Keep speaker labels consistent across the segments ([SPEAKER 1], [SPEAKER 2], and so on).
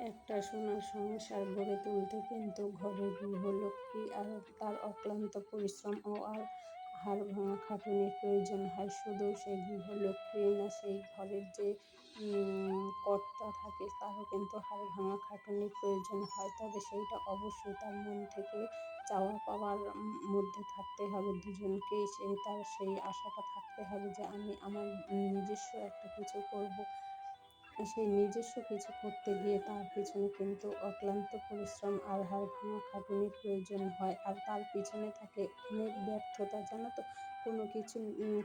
[SPEAKER 1] একটা সোনার সংসার গড়ে তুলতে কিন্তু ঘরে গৃহলক্ষ্মী আর তার অক্লান্ত পরিশ্রম ও আর হাড় ভাঙা খাটুনির প্রয়োজন হয়। শুধু সেই গৃহলক্ষ্মী না, সেই ঘরের যে কর্তা থাকে, তারও কিন্তু হাড় ভাঙা খাটুনির প্রয়োজন হয়। তবে সেইটা অবশ্যই তার মন থেকে চাওয়া পাওয়ার মধ্যে থাকতে হবে। দুজনকেই সেই তার সেই আশাটা থাকতে হবে যে, আমি আমার নিজস্ব একটা কিছু করব। সেই নিজস্ব কিছু করতে গিয়ে তার পিছনে কিন্তু অক্লান্ত পরিশ্রম আর হার ভাঙা খাটুনির প্রয়োজন হয়। আর তার পিছনে থাকে অনেক ব্যর্থতা, জানো তো? কোনো কিছু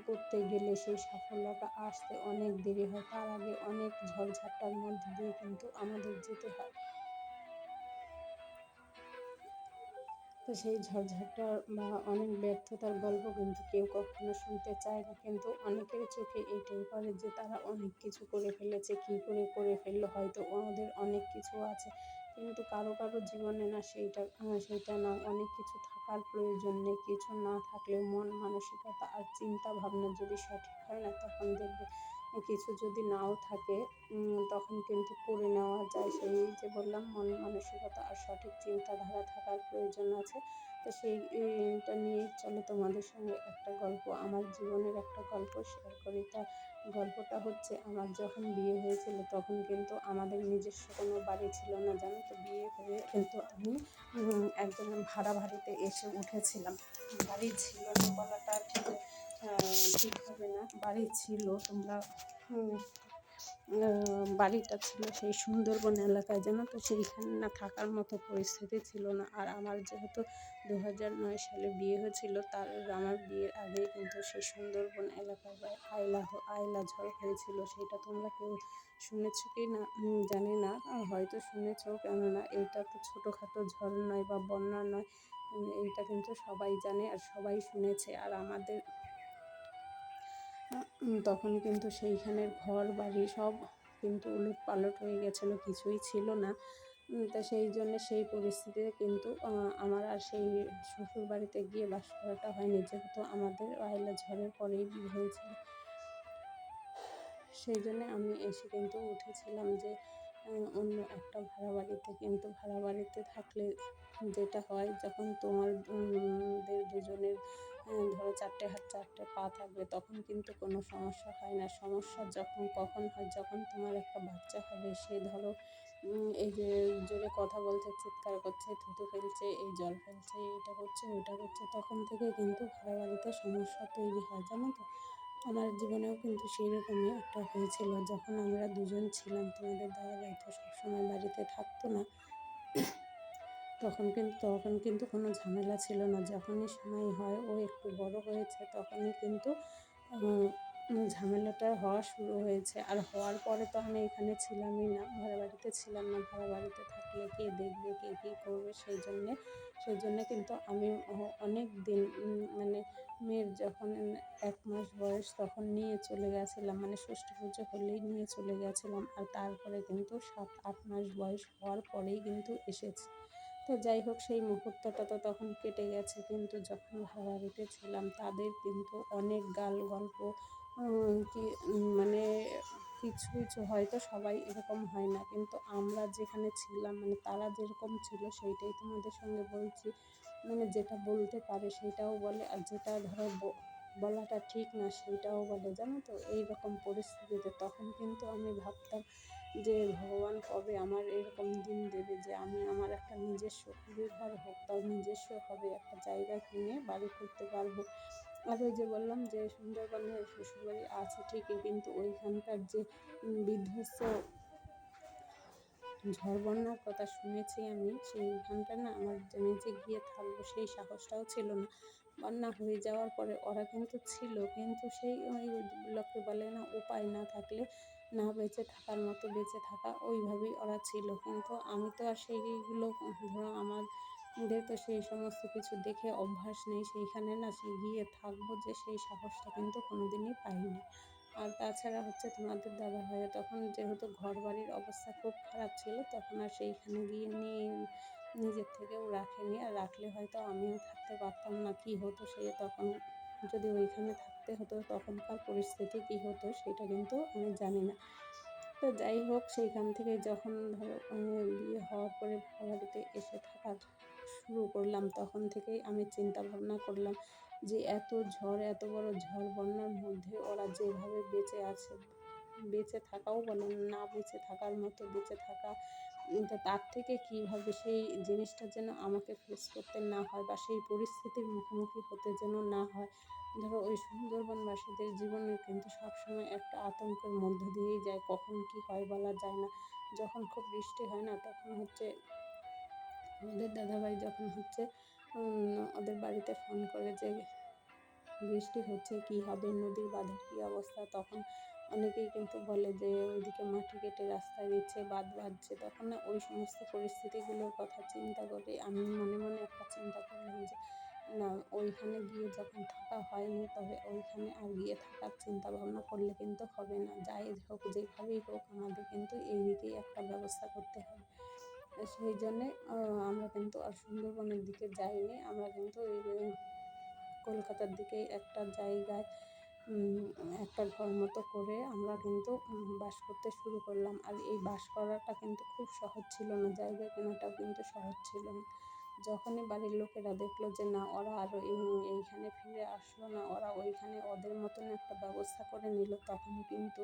[SPEAKER 1] করতে গেলে সেই সাফল্যটা আসতে অনেক দেরি হয়। তার আগে অনেক ঝড়ঝাপটার মধ্যে দিয়ে কিন্তু আমাদের যেতে হয়। তো সেই ঝড়ঝাপটা বা অনেক ব্যর্থতার গল্প কিন্তু কেউ কখনো শুনতে চায় না। কিন্তু অনেকের চোখে এইটাই পড়ে যে তারা অনেক কিছু করে ফেলেছে, কী করে করে ফেলল, হয়তো ওদের অনেক কিছু আছে। কিন্তু কারও কারও জীবনে না সেইটা সেইটা না অনেক কিছু থাকার প্রয়োজন নেই। কিছু না থাকলেও মন মানসিকতা আর চিন্তা ভাবনা যদি সঠিক হয় না, তখন দেখবে কিছু যদি নাও থাকে তখন কিন্তু করে নেওয়া যায়। সেই যে বললাম, মন মানসিকতা আর সঠিক চিন্তাধারা থাকার প্রয়োজন আছে। তো সেইটা নিয়ে চলো তোমাদের সঙ্গে একটা গল্প, আমার জীবনের একটা গল্প শেয়ার করি। তা গল্পটা হচ্ছে, আমার যখন বিয়ে হয়েছিল, তখন কিন্তু আমাদের নিজস্ব কোনো বাড়ি ছিল না, জানো তো? বিয়ে হয়ে কিন্তু আমি একজন ভাড়া বাড়িতে এসে উঠেছিলাম। বাড়ি ছিল না বলাটা ঠিক ঠিক হবে না বাড়ি ছিল, তোমরা বাড়িটা ছিল সেই সুন্দরবন এলাকায় যেন তো? সেইখানে না থাকার মতো পরিস্থিতি ছিল না। আর আমার যেহেতু দু নয় সালে বিয়ে হয়েছিল, তার আমার বিয়ের আগেই কিন্তু সেই সুন্দরবন এলাকায় আয়লা আয়লা ঝড় হয়েছিল। সেটা তোমরা কেউ শুনেছো কি না? জানি না। হয়তো শুনেছো, কেননা এইটা তো ছোটোখাটো ঝড় নয় বা বন্যা নয়। এইটা কিন্তু সবাই জানে আর সবাই শুনেছে। আর আমাদের তখন কিন্তু সেইখানের ঘর, বাড়ি সব কিন্তু উলট পালট হয়ে গেছিল, কিছুই ছিল না। তো সেই জন্য সেই পরিস্থিতিতে কিন্তু আমার আর সেই শ্বশুর বাড়িতে গিয়ে বাস করাটা হয়নি, যেহেতু আমাদের আয়লা ঝড়ের পরেই বিয়ে হয়েছিল। সেই জন্য আমি এসে কিন্তু উঠেছিলাম যে অন্য একটা ভাড়া বাড়িতে কিন্তু ভাড়া বাড়িতে থাকলে যেটা হয়, যখন তোমার দুজনের ধরো চারটে হাত, চারটে পা থাকবে, তখন কিন্তু কোনো সমস্যা হয় না। সমস্যা যখন, কখন হয়, যখন তোমার একটা বাচ্চা হবে, সে ধরো এই যে জোরে কথা বলছে, চিৎকার করছে, থুতু ফেলছে, এই জল ফেলছে, এটা করছে, ওটা করছে, তখন থেকে কিন্তু ভাড়া বাড়িতে সমস্যা তৈরি হয়, জানো তো? আমার জীবনেও কিন্তু সেই রকমই একটা হয়েছিল। যখন আমরা দুজন ছিলাম, তোমাদের দাদাভাই তো সবসময় বাড়িতে থাকতো না। তখন কিন্তু তখন কিন্তু কোনো ঝামেলা ছিল না। যখনই সময় হয়, ও একটু বড় হয়েছে, তখনই কিন্তু ঝামেলাটা হওয়া শুরু হয়েছে। আর হওয়ার পরে তো আমি এখানে ছিলামই না। ভাড়া বাড়িতে ছিলাম না। ভাড়া বাড়িতে থাকলে কে দেখবে, কে কী করবে সেই জন্যে সেই জন্যে কিন্তু আমি অনেক দিন মানে মেয়ের যখন এক মাস বয়স তখন নিয়ে চলে গেছিলাম। মানে ষষ্ঠী পুজো হলেই নিয়ে চলে গেছিলাম। আর তারপরে কিন্তু সাত, আট মাস বয়স হওয়ার পরেই কিন্তু এসেছে। তো যাই হোক, সেই মুহূর্তটা তো তখন কেটে গেছে। কিন্তু যখন ভাড়া বাড়িতে ছিলাম, তাদের কিন্তু অনেক গাল গল্প কি মানে কিছু কিছু হয়তো সবাই এরকম হয় না। কিন্তু আমরা যেখানে ছিলাম মানে তারা যেরকম ছিল, সেইটাই তোমাদের সঙ্গে বলছি। মানে যেটা বলতে পারে সেটাও বলে, আর যেটা ধরো বলাটা ঠিক না সেটাও বলে। জানো তো এই রকম পরিস্থিতিতে তখন কিন্তু আমি ভাবতাম যে ভগবান কবে আমার এরকম দিন দেবে যে আমি আমার একটা নিজস্ব কুড়িঘর হোক তাও নিজস্ব হবে একটা জায়গা কিনে বাড়ি করতে পারব। আর ওই যে বললাম যে সুন্দরবনে, শ্বশুরবাড়ি আছে ঠিকই, কিন্তু ওইখানকার যে বিধ্বস্ত ঝড় বন্যার কথা শুনেছি আমি সেইখানটা না আমার যে গিয়ে থাকব, সেই সাহসটাও ছিল না। বন্যা হয়ে যাওয়ার পরে ওরা কিন্তু ছিল, কিন্তু সেই ওই লোককে বলে না উপায় না থাকলে না বেঁচে থাকার মতো বেঁচে থাকা ওইভাবেই ওরা ছিল। কিন্তু আমি তো আর সেইগুলো, ধরো আমাদের তো সেই সমস্ত কিছু দেখে অভ্যাস নেই, সেইখানে না সে গিয়ে থাকব যে সেই সাহসটা কিন্তু কোনো দিনই পাইনি। আর তাছাড়া হচ্ছে তোমাদের দাদা ভাইয়ের তখন যেহেতু ঘর বাড়ির অবস্থা খুব খারাপ ছিল, তখন আর সেইখানে গিয়ে নিয়ে নিজের থেকেও রাখেনি। আর রাখলে হয়তো আমিও থাকতে পারতাম না, কী হতো সে তখন? যদি ওইখানে থাকতে হতো, তখনকার পরিস্থিতি কী হতো সেটা কিন্তু আমি জানি না। তো যাই হোক, সেইখান থেকে যখন ধরো বিয়ে হওয়ার পরে বাড়িতে এসে থাকার শুরু করলাম, তখন থেকেই আমি চিন্তা ভাবনা করলাম যে এত ঝড়, এত বড় ঝড় বন্যার মধ্যে ওরা যেভাবে বেঁচে আছে, বেঁচে থাকাও বলে না বেঁচে থাকার মতো বেঁচে থাকা তার থেকে কীভাবে সেই জিনিসটা যেন আমাকে ফেস করতে না হয় বা সেই পরিস্থিতির মুখোমুখি হতে যেন না হয়। ধরো ওই সুন্দরবনবাসীদের জীবনে কিন্তু সবসময় একটা আতঙ্কের মধ্য দিয়েই যায়, কখন কি হয় বলা যায় না। যখন খুব বৃষ্টি হয় না, তখন হচ্ছে ওদের দাদাভাই যখন হচ্ছে ওদের বাড়িতে ফোন করে যে বৃষ্টি হচ্ছে, কি হবে, নদীর বাঁধের কী অবস্থা, তখন অনেকেই কিন্তু বলে যে ওইদিকে মাটি কেটে রাস্তা দিচ্ছে, বাঁধ বাঁধছে। তখন না ওই সমস্ত পরিস্থিতিগুলোর কথা চিন্তা করে, আমি মনে মনে একটা চিন্তা করলাম যে না, ওইখানে গিয়ে যখন থাকা হয়নি, তবে ওইখানে আর গিয়ে থাকার চিন্তা ভাবনা করলে কিন্তু হবে না। যাই হোক, যেভাবেই হোক, আমাদের কিন্তু এই দিকেই একটা ব্যবস্থা করতে হবে। সেই জন্যে আমরা কিন্তু আর সুন্দরবনের দিকে যাইনি। আমরা কিন্তু ওই কলকাতার দিকেই একটা জায়গায় একটা ঘর মতো করে আমরা কিন্তু বাস করতে শুরু করলাম। আর এই বাস করাটা কিন্তু খুব সহজ ছিল না, জায়গা কেনাটাও কিন্তু সহজ ছিল না। যখনই বাড়ির লোকেরা দেখল যে না, ওরা আরও এইখানে ফিরে আসলো না, ওরা ওইখানে ওদের মতন একটা ব্যবস্থা করে নিল তখন কিন্তু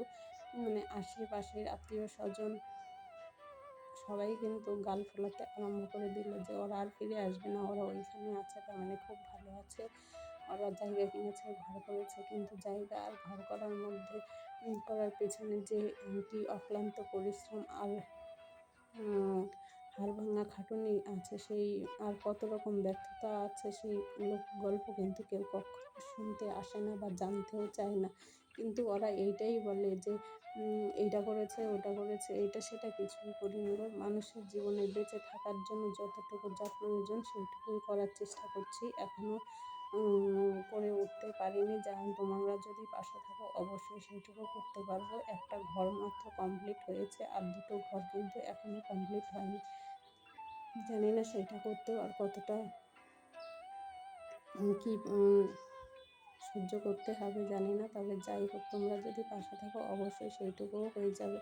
[SPEAKER 1] মানে আশেপাশের আত্মীয় স্বজন সবাই কিন্তু গাল ফোলাতে আরম্ভ করে দিল যে ওরা আর ফিরে আসবে না, ওরা ওইখানে আছে, তার মানে খুব ভালো আছে। ওরা জায়গা কিনেছে, ঘর করেছে, কিন্তু জায়গা আর ঘর করার মধ্যে করার পেছনে যে কি অক্লান্ত পরিশ্রম আর হাড় ভাঙা খাটুনি আছে, সেই আর কত রকম ব্যর্থতা আছে, সেই লোক গল্প কিন্তু কেউ কখনো শুনতে আসে না বা জানতেও চায় না। কিন্তু ওরা এইটাই বলে যে এইটা করেছে, ওটা করেছে, এইটা সেটা কিছুই করিনি। মানুষের জীবনে বেঁচে থাকার জন্য যতটুকু যা প্রয়োজন সেইটুকুই করার চেষ্টা করছি। এখনও করে উঠতে পারিনি। যা তোমরা যদি পাশে থাকো, অবশ্যই সেইটুকু করতে পারব। একটা ঘর মাত্র কমপ্লিট হয়েছে, আর দুটো ঘর কিন্তু এখনও কমপ্লিট হয়নি। জানি না সেটা করতেও আর কতটা কি সহ্য করতে হবে, জানি না। তবে যাই হোক, তোমরা যদি পাশে থাকো, অবশ্যই সেইটুকুও হয়ে যাবে।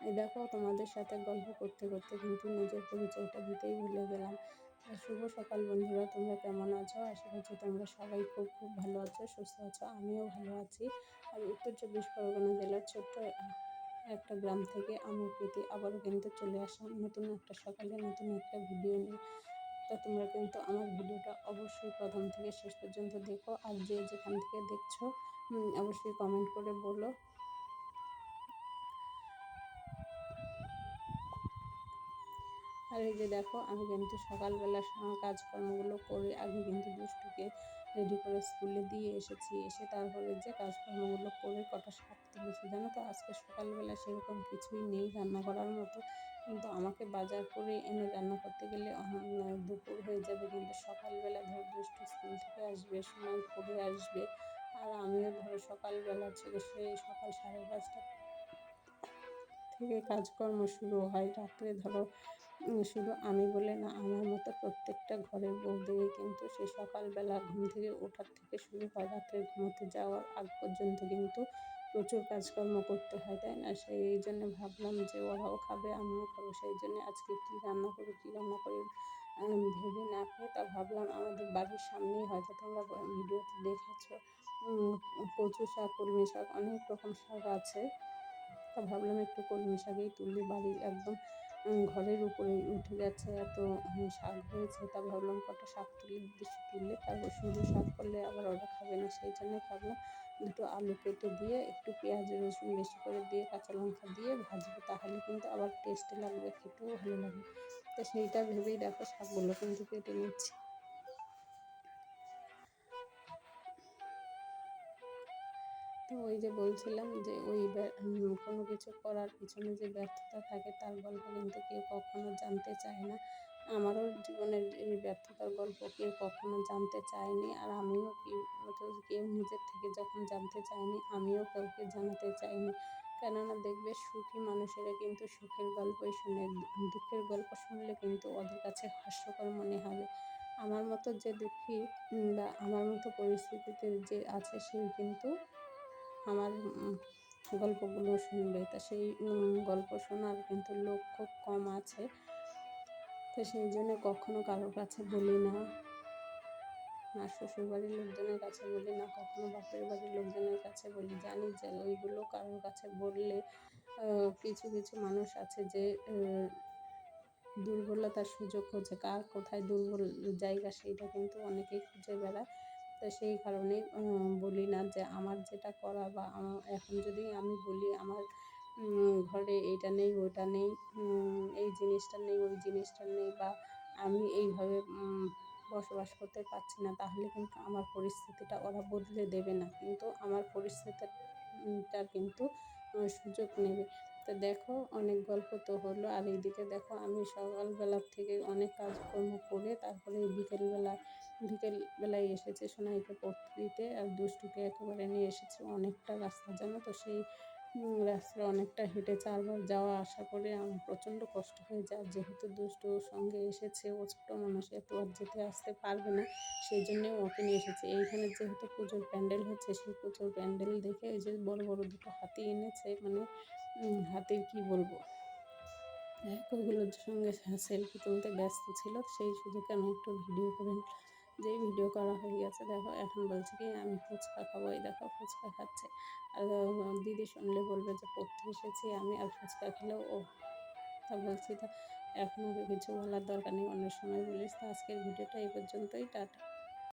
[SPEAKER 1] এই দেখো, তোমাদের সাথে গল্প করতে করতে কিন্তু নিজের পরিচয়টা দিতেই ভুলে গেলাম। শুভ সকাল বন্ধুরা, তোমরা কেমন আছো? আশা করছি তোমরা সবাই খুব খুব ভালো আছো, সুস্থ আছো, আমিও ভালো আছি। আর উত্তর চব্বিশ পরগনা জেলার ছোট্ট একটা গ্রাম থেকে আমি প্রীতি আবারও কিন্তু চলে আসলাম নতুন একটা সকালে, নতুন একটা ভিডিও নিয়ে। তো তোমরা কিন্তু আমার ভিডিওটা অবশ্যই প্রথম থেকে শেষ পর্যন্ত দেখো আর যে যেখান থেকে দেখছ অবশ্যই কমেন্ট করে বলো। আর এই যে দেখো, আমি কিন্তু সকালবেলা কাজকর্মগুলো করে আগে কিন্তু দুষ্টুকে রেডি করে স্কুলে দিয়ে এসেছি। এসে তারপরে যে কাজকর্মগুলো করে কটা শাক তুলেছি জানো তো? আজকে সকালবেলা সেরকম কিছুই নেই রান্না করার মতো। কিন্তু আমাকে বাজার করে এনে রান্না করতে গেলে দুপুর হয়ে যাবে কিন্তু সকালবেলা ধর দুষ্টু স্কুল থেকে আসবে সময় পড়ে আসবে। আর আমিও ধরো সকালবেলা থেকে সেই সকাল সাড়ে পাঁচটা থেকে কাজকর্ম শুরু হয়। রাত্রে ধরো শুধু আমি বলে না, আমার মতো প্রত্যেকটা ঘরের বউদেরই কিন্তু সেই সকালবেলা ঘুম থেকে ওঠার থেকে শুরু হয়। রাত্রে ঘুমোতে যাওয়ার আগ পর্যন্ত কিন্তু প্রচুর কাজকর্ম করতে হয়, তাই না? সেই জন্য ভাবলাম যে ওরাও খাবে, আমিও খাব। সেই জন্য আজকে কী রান্না করি কী রান্না করি ভেবে না করে তা ভাবলাম আমাদের বাড়ির সামনেই হয়তো তোমরা ভিডিওতে দেখেছ কচু শাক, কলমি শাক, অনেক রকম শাক আছে। তা ভাবলাম একটু কলমি শাকেই তুলি বাড়ির একদম। ঘরের উপরে উঠে গেছে, এত শাক হয়েছে। তা ভাবলাম কটা শাক তুলে, বেশি তুললে তারপর শুধু শাক করলে আবার ওরা খাবে না, সেই জন্য ভাবলাম দুটো আলু কেটে দিয়ে, একটু পেঁয়াজ, রসুন বেশি করে দিয়ে, কাঁচা লঙ্কা দিয়ে ভাজবো। তাহলে কিন্তু আবার টেস্ট লাগবে, খেতেও ভালো লাগবে তো সেইটা ভেবেই দেখো শাকগুলো কিন্তু কেটে নিচ্ছি। ওই যে বলছিলাম যে ওই কোনো কিছু করার পিছনে যে ব্যর্থতা থাকে, তার গল্প কিন্তু কেউ কখনো জানতে চায় না। আমারও জীবনের এই ব্যর্থতার গল্প কেউ কখনো জানতে চায়নি, আর আমিও কেউ কেউ নিজের থেকে যখন জানতে চায়নি, আমিও কাউকে জানাতে চাইনি। কেননা দেখবে সুখী মানুষেরা কিন্তু সুখের গল্পই শুনে, দুঃখের গল্প শুনলে কিন্তু ওদের কাছে হাস্যকর মনে হবে। আমার মতো যে দুঃখী বা আমার মতো পরিস্থিতিতে যে আছে, সে কিন্তু আমার গল্পগুলো শুনবে। তা সেই গল্প শোনার কিন্তু লোক খুব কম আছে। তো সেই জন্য কখনো কারোর কাছে বলি না। আর শ্বশুর বাড়ির লোকজনের কাছে বলি না, কখনো বাপের বাড়ির লোকজনের কাছে বলি। জানি যে ওইগুলো কারোর কাছে বললে কিছু কিছু মানুষ আছে যে দুর্বলতার সুযোগ খোঁজে। কার কোথায় দুর্বল জায়গা, সেইটা কিন্তু অনেকেই খুঁজে বেড়ায়। তো সেই কারণে বলি না যে আমার যেটা করা বা এখন যদি আমি বলি আমার ঘরে এটা নেই, ওটা নেই এই জিনিসটা নেই, ওই জিনিসটা নেই বা আমি এইভাবে বসবাস করতে পারছি না, তাহলে কিন্তু আমার পরিস্থিতিটা ওরা বদলে দেবে না। কিন্তু আমার পরিস্থিতিটা কিন্তু সুযোগ নেবে। তো দেখো, অনেক গল্প তো হলো, আর এইদিকে দেখো, আমি সকালবেলার থেকে অনেক কাজকর্ম করে তারপরে বিকেলবেলা বিকেলবেলায় এসেছে সোনাইকে পড়তে দিতে আর দুষ্টুকে একেবারে নিয়ে এসেছে অনেকটা রাস্তা জানো তো সেই উম, রাস্তায় অনেকটা হেঁটে চারবার যাওয়া আসা করে আমার প্রচণ্ড কষ্ট হয়ে যায়। যেহেতু দুষ্টু সঙ্গে এসেছে ও ছোটো মানুষ এত আর যেতে আসতে পারবে না সেই জন্যে ওকে নিয়ে এসেছে। এইখানে যেহেতু পুজোর প্যান্ডেল হচ্ছে সেই পুজোর প্যান্ডেল দেখে ওই যে বড় বড় দুটো হাতি এনেছে মানে হাতির কি বলব? ওগুলোর সঙ্গে সেলফি তুলতে ব্যস্ত ছিল সেই সুযোগে আমি একটু ভিডিও করে। যেই ভিডিও করা হয়ে গেছে, দেখো এখন বলছে কি, আমি ফুচকা খাব, এই দেখো ফুচকা খাচ্ছে। আর দিদি শুনলে বলবে যে, পড়তে এসেছি আমি আর ফুচকা খেলেও ও তা বলছি, তা এখন কিছু বলার দরকার নেই, অন্য সময় বলিস। তো আজকের ভিডিওটা এই পর্যন্তই, টাটা।